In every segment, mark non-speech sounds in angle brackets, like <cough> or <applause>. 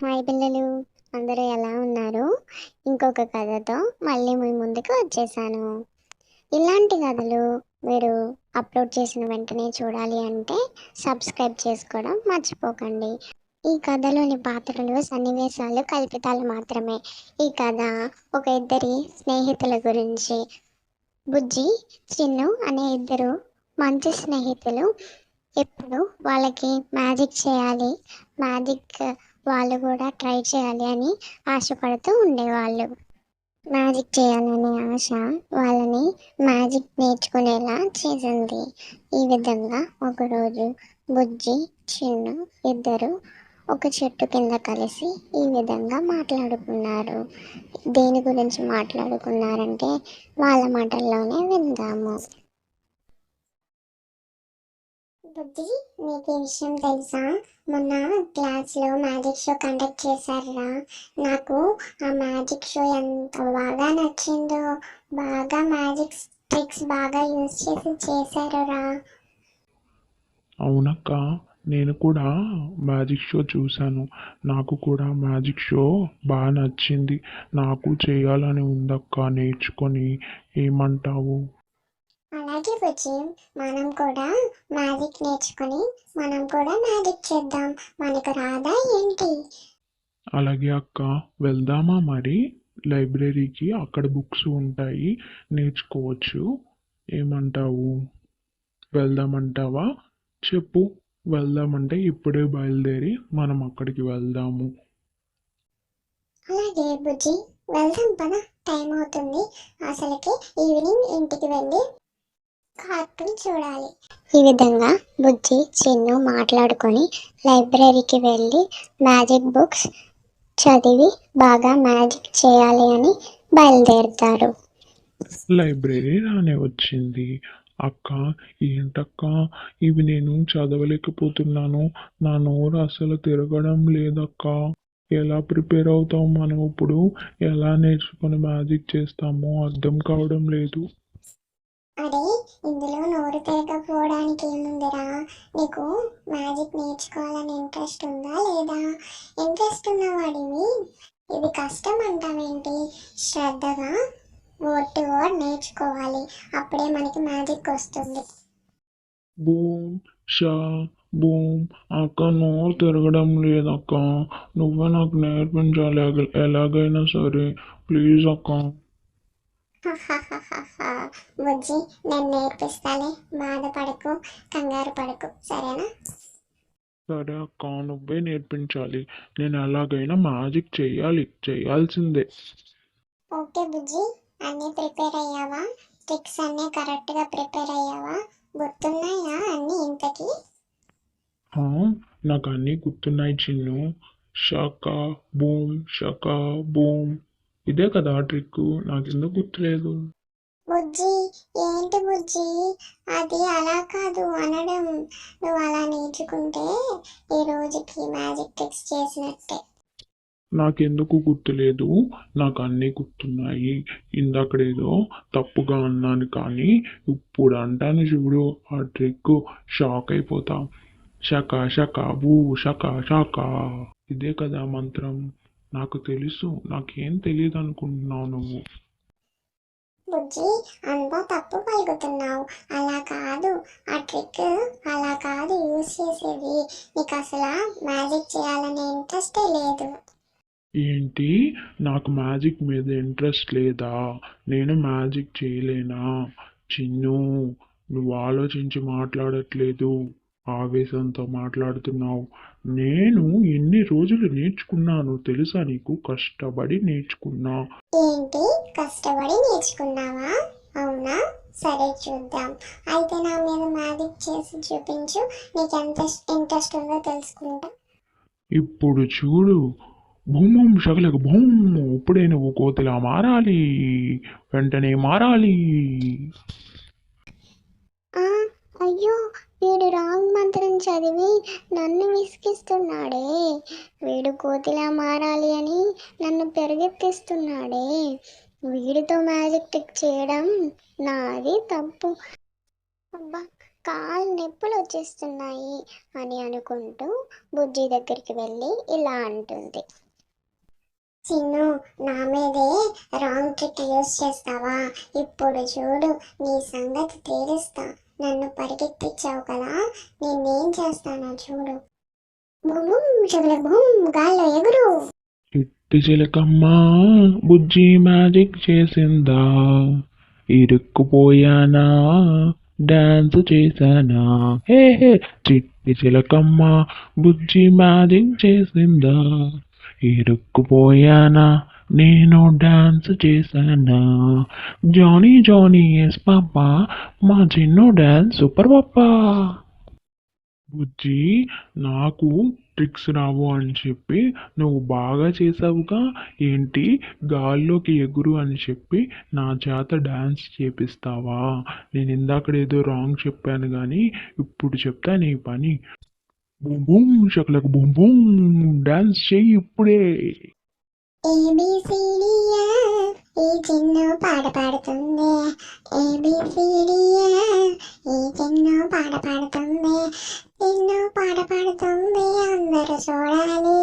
Hi పిల్లలు అందరూ ఎలా ఉన్నారు? ఇంకొక కథతో మళ్ళీ మీ ముందుకు వచ్చేసాను. ఇలాంటి కథలు మీరు అప్లోడ్ చేసిన వెంటనే చూడాలి అంటే సబ్స్క్రైబ్ చేసుకోవడం మర్చిపోకండి. ఈ కథలోని పాత్రలు సన్నివేశాలు కల్పితాలు మాత్రమే. ఈ కథ ఒక ఇద్దరి స్నేహితుల గురించి. బుజ్జి చిన్ను అనే ఇద్దరు మంచి స్నేహితులు. ఎప్పుడు వాళ్ళకి మ్యాజిక్ చేయాలి. మ్యాజిక్ వాళ్ళు కూడా ట్రై చేయాలి అని ఆశపడుతూ ఉండేవాళ్ళు. మ్యాజిక్ చేయాలనే ఆశ వాళ్ళని మ్యాజిక్ నేర్చుకునేలా చేసింది. ఈ విధంగా ఒకరోజు బుజ్జి చిన్ను ఇద్దరు ఒక చెట్టు కింద కలిసి ఈ విధంగా మాట్లాడుకున్నారు. దేని గురించి మాట్లాడుకున్నారంటే వాళ్ళ మాటల్లోనే విందాము. బుద్ధి మీకు ఈ విషయం తెలుసా? మొన్న క్లాస్లో మ్యాజిక్ షో కండక్ట్ చేశారా నాకు ఆ మ్యాజిక్ షో ఎంత బాగా నచ్చిందో బాగా మ్యాజిక్ ట్రిక్స్ బాగా యూజ్ చేసి చేశారురా. అవునక్క నేను కూడా మ్యాజిక్ షో చూశాను. నాకు కూడా మ్యాజిక్ షో బాగా నచ్చింది. నాకు చేయాలని ఉందక్క నేర్చుకొని ఏమంటావు? అలాగే బుజ్జి మనం కూడా మ్యాజిక్ నేర్చుకొని మనం కూడా మ్యాజిక్ చేద్దాం. మనకు రాదా ఏంటి? అలాగే అక్క వెళ్దామా మరి? లైబ్రరీకి అక్కడ బుక్స్ ఉంటాయి నేర్చుకోవచ్చు. ఏమంటావు? వెళ్దామంటావా? చెప్పు వెళ్దామంటే ఇప్పుడే బయలుదేరి మనం అక్కడికి వెళ్దాము. అలాగే బుజ్జి వెళ్దాం పద. టైం అవుతుంది. అసలుకి ఈవినింగ్ ఇంటికి వెళ్ళి కార్టూన్ చూడాలి. ఈ విధంగా బుజ్జి చిన్ను మాట్లాడుకొని లైబ్రరీకి వెళ్ళి మ్యాజిక్ బుక్స్ చదివి బాగా మ్యాజిక్ చేయాలి అని బయలుదేరుతారు. లైబ్రరీ రానే వచ్చింది. అక్క ఏంటక్క? ఇవి నేను చదవలేకపోతున్నాను. నా నోరు అసలు తిరగడం లేదక్క. ఎలా ప్రిపేర్ అవుతాం మనం ఇప్పుడు? ఎలా నేర్చుకొని మ్యాజిక్ చేస్తామో అర్థం కావడం లేదు. అరే ఇందులో నోరు తిరగకపోవడానికి ఏముందిరా? నీకు మ్యాజిక్ నేర్చుకోవాలని ఇంట్రెస్ట్ ఉందా లేదా? ఇంట్రెస్ట్ ఉన్నవాడివి? ఇది కష్టం అంటావేంటి? శ్రద్ధగా వర్డ్ టు వర్డ్ నేర్చుకోవాలి. అప్పుడే మనకి మ్యాజిక్ వస్తుంది. Boom sha boom. అక్క నోరు తిరగడం లేదక్క. నువ్వే నాకు నేర్పించాలి. ఎలాగైనా సరే. ప్లీజ్ అక్క. <laughs> బుజ్జి నేను నేర్పిస్తాలే. బాధపడకు కంగారు పడకు. సరేనా? సరే అక్క నువ్వే నేర్పించాలి. నేను ఎలాగైనా మ్యాజిక్ చేయాలి. చేయాల్సిందే. ఓకే బుజ్జి. అన్నీ ప్రిపేర్ అయ్యావా? ట్రిక్స్ అన్నీ కరెక్ట్గా ప్రిపేర్ అయ్యావా? గుర్తున్నాయా అన్నీ ఇంతకీ? నాకు అన్నీ గుర్తున్నాయి చిన్ను. షకా boom షకా boom. ఇదే కదా ట్రిక్ నాకు ఎందుకు గుర్తులేదు? బుజ్జి ఏంటి బుజ్జి? అది అలా కాదు అనడం. నువ్వు అలా నేర్చుకుంటే ఈ రోజుకి మ్యాజిక్ ట్రిక్స్ చేసినట్టే. నాకెందుకు గుర్తులేదు? నాకు అన్నీ గుర్తున్నాయి. ఇందాకడేదో తప్పుగా అన్నాను కానీ ఇప్పుడు అంటాను చూడు ఆ ట్రిక్ షాక్ అయిపోతాం. షకా షకా బూ షకా షకా. ఇదే కదా మంత్రం. నాకు తెలుసు. నాకేం తెలియదు అనుకుంటున్నావు నువ్వు? బుజ్జి అంతా తప్పు పలుకుతున్నావు. అలా కాదు ఆ ట్రిక్ అలా కాదు యూస్ చేసేది. నీకు అసలు మ్యాజిక్ చేయాలనే ఇంట్రెస్టే లేదు. ఏంటి? నాకు మ్యాజిక్ మీద ఇంట్రెస్ట్ లేదా? నేను మ్యాజిక్ చేయలేనా? చిన్ను నువ్వు ఆలోచించి మాట్లాడట్లేదు. ఆవేశంతో మాట్లాడుతున్నావు. నేను ఎన్ని రోజులు నేర్చుకున్నాను. తెలుసా నీకు? కష్టపడి నేర్చుకున్నా. ఏంటి? కష్టపడి నేర్చుకున్నావా? అవునా? సరే చూద్దాం. అయితే నా మీద మ్యాజిక్ చేసి చూపించు. నీకు ఎంత ఇంట్రెస్ట్ ఉందో తెలుసుకుంటా. ఇప్పుడు చూడు. భూమం సగలకు భూమ్. ఇప్పుడే నువ్వు కోతిలా మారాలి. వెంటనే మారాలి. అయ్యో వీడు రాంగ్ చదివి నన్ను విసిగిస్తున్నాడే. వీడు కోతిలా మారాలి అని నన్ను పెరుగెత్తిస్తున్నాడే. వీడితో మ్యాజిక్ ట్రిక్ చేయడం నాది తప్పు. అబ్బా కాళ్ళు నొప్పులు వచ్చేస్తున్నాయి అని అనుకుంటూ బుజ్జి దగ్గరికి వెళ్ళి ఇలా అంటుంది. చిన్ను నా మీదే రాంగ్ ట్రిక్ యూస్ చేస్తావా? ఇప్పుడు చూడు నీ సంగతి తీరుస్తా నన్ను పరిగెత్తించావు కదా నేనేం చేస్తానో చూడు. బుమ్ బుమ్ చెవులకు బుమ్ గాల్లో ఎగురు. చిట్టి చిలకమ్మ బుజ్జి మ్యాజిక్ చేసిందా? ఇరుక్కుపోయానా? డాన్స్ చేశానా? హే హే చిట్టి చిలకమ్మ బుజ్జి మ్యాజిక్ చేసిందా? ఇరుక్కుపోయానా? నేను డాన్స్ చేశానా. జానీ జానీ ఎస్ పాపా. మా చిన్ను డాన్స్ సూపర్ పాపా. బుజ్జి నాకు ట్రిక్స్ రావు అని చెప్పి నువ్వు బాగా చేసావుగా ఏంటి? గాల్లోకి ఎగురు అని చెప్పి నా చేత డ్యాన్స్ చేపిస్తావా? నేను ఇందాక ఏదో రాంగ్ చెప్పాను కానీ ఇప్పుడు చెప్తా నీ పని. బూమ్ బూమ్ షక్లకు బూమ్ బూమ్ డ్యాన్స్ చెయ్యి ఇప్పుడే. ఏబిసిడియా ఈ చిన్ను పాట పాడుతుంది. ఏబిసిడియా ఈ చిన్ను పాట పాడుతుంది. చిన్ను పాట పాడుతుంది. అందరూ చూడాలి.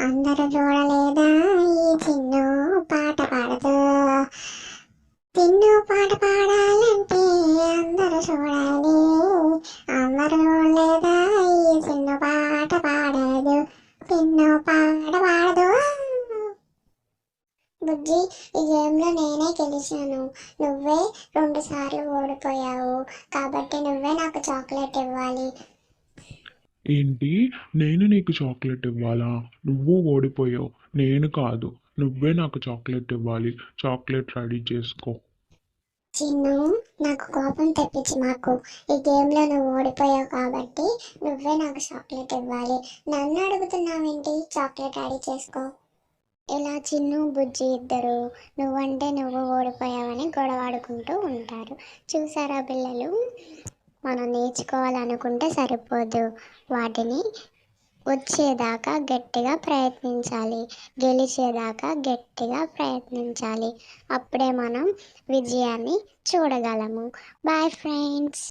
అందరూ చూడలేదా? ఈ చిన్ను పాట పాడుతూ. చిన్ను పాట పాడాలంటే అందరూ చూడాలి. అందరూ చూడలేదా ఈ చిన్ను పాట పాడదు చిన్ను పాట పాడదు బుజ్జి ఈ గేమ్లో నేనే గెలిచాను. నువ్వే రెండు సార్లు ఓడిపోయావు. కాబట్టి నువ్వే నాకు చాక్లెట్ ఇవ్వాలి. ఏంటి? నేను నీకు చాక్లెట్ ఇవ్వాలా? నువ్వు ఓడిపోయావు. నేను కాదు. నువ్వే నాకు చాక్లెట్ ఇవ్వాలి. చాక్లెట్ రెడీ చేసుకో. చిన్ను నాకు కోపం తెప్పించి మాకు. ఈ గేమ్లో నువ్వు ఓడిపోయావు కాబట్టి నువ్వే నాకు చాక్లెట్ ఇవ్వాలి. నన్ను అడుగుతున్నావేంటి? చాక్లెట్ రెడీ చేసుకో. ఇలా చిన్ను బుజ్జి ఇద్దరు నువ్వంటే నువ్వు ఓడిపోయావని గొడవాడుకుంటూ ఉంటారు. చూసారా పిల్లలు? మనం నేర్చుకోవాలనుకుంటే సరిపోదు. వాటిని వచ్చేదాకా గట్టిగా ప్రయత్నించాలి. గెలిచేదాకా గట్టిగా ప్రయత్నించాలి. అప్పుడే మనం విజయాన్ని చూడగలము. Bye friends